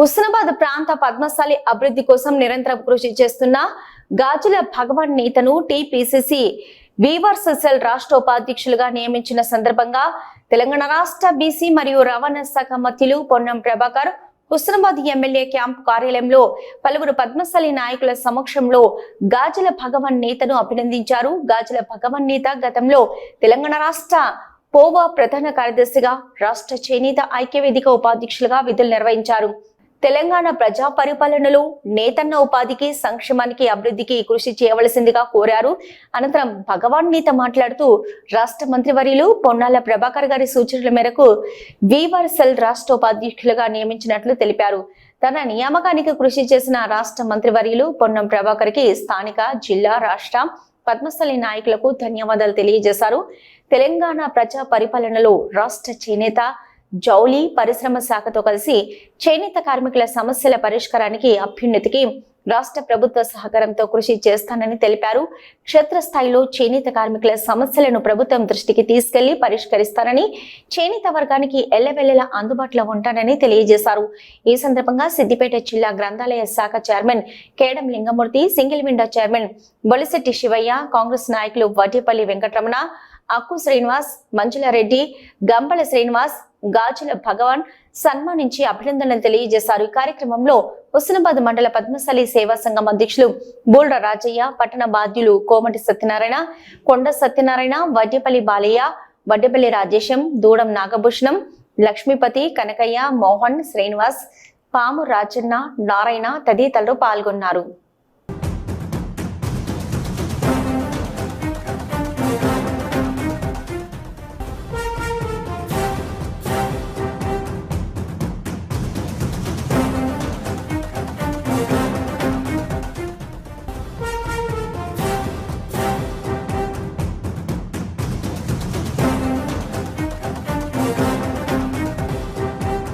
హుస్నాబాద్ ప్రాంత పద్మశాలి అభివృద్ధి కోసం నిరంతరం కృషి చేస్తున్న గాజుల భగవాన్ నేతను టిపిసిసి వీవర్స్ సెల్ రాష్ట్ర ఉపాధ్యక్షులుగా నియమించిన సందర్భంగా తెలంగాణ రాష్ట్ర బీసీ మరియు రవాణా శాఖ మంత్రులు పొన్నం ప్రభాకర్ హుస్నాబాద్ ఎమ్మెల్యే క్యాంప్ కార్యాలయంలో పలువురు పద్మశాలి నాయకుల సమక్షంలో గాజుల భగవాన్ నేతను అభినందించారు. గాజుల భగవాన్ నేత గతంలో తెలంగాణ రాష్ట్ర పోవా ప్రధాన కార్యదర్శిగా రాష్ట్ర చేనేత ఐక్యవేదిక ఉపాధ్యక్షులుగా విధులు నిర్వహించారు. తెలంగాణ ప్రజా పరిపాలనలో నేతన్న ఉపాధికి సంక్షేమానికి అభివృద్ధికి కృషి చేయవలసిందిగా కోరారు. అనంతరం భగవాన్ గీత మాట్లాడుతూ రాష్ట్ర మంత్రివర్యులు పొన్నాల ప్రభాకర్ గారి సూచనల మేరకు వీవర్ సెల్ రాష్ట్ర ఉపాధ్యక్షులుగా నియమించినట్లు తెలిపారు. తన నియామకానికి కృషి చేసిన రాష్ట్ర మంత్రివర్యులు పొన్నం ప్రభాకర్కి స్థానిక జిల్లా రాష్ట్ర పద్మస్థలి నాయకులకు ధన్యవాదాలు తెలియజేశారు. తెలంగాణ ప్రజా పరిపాలనలో రాష్ట్ర చేనేత జౌలి పరిశ్రమ శాఖతో కలిసి చేనేత కార్మికుల సమస్యల పరిష్కారానికి అభ్యున్నతికి రాష్ట్ర ప్రభుత్వ సహకారంతో కృషి చేస్తానని తెలిపారు. క్షేత్రస్థాయిలో చేనేత కార్మికుల సమస్యలను ప్రభుత్వం దృష్టికి తీసుకెళ్ళి పరిష్కరిస్తానని చేనేత వర్గానికి ఎల్లవెల్లలా అందుబాటులో ఉంటానని తెలియజేశారు. ఈ సందర్భంగా సిద్దిపేట జిల్లా గ్రంథాలయ శాఖ chairman Kedam Lingamurthy single window chairman Bolishetti Shivayya Congress నాయకులు వడ్డేపల్లి వెంకటరమణ అక్కు శ్రీనివాస్ మంజులారెడ్డి గంపల శ్రీనివాస్ గాజుల భగవాన్ సన్మానించి అభినందనలు తెలియజేశారు. ఈ కార్యక్రమంలో హుస్నాబాద్ మండల పద్మశాలి సేవా సంఘం అధ్యక్షులు బోల్డ రాజయ్య పట్టణ బాధ్యులు కోమటి సత్యనారాయణ కొండ సత్యనారాయణ వడ్డేపల్లి బాలయ్య వడ్డేపల్లి రాజేశం దూడం నాగభూషణం లక్ష్మీపతి కనకయ్య మోహన్ శ్రీనివాస్ పాము రాజన్న నారాయణ తదితరులు పాల్గొన్నారు.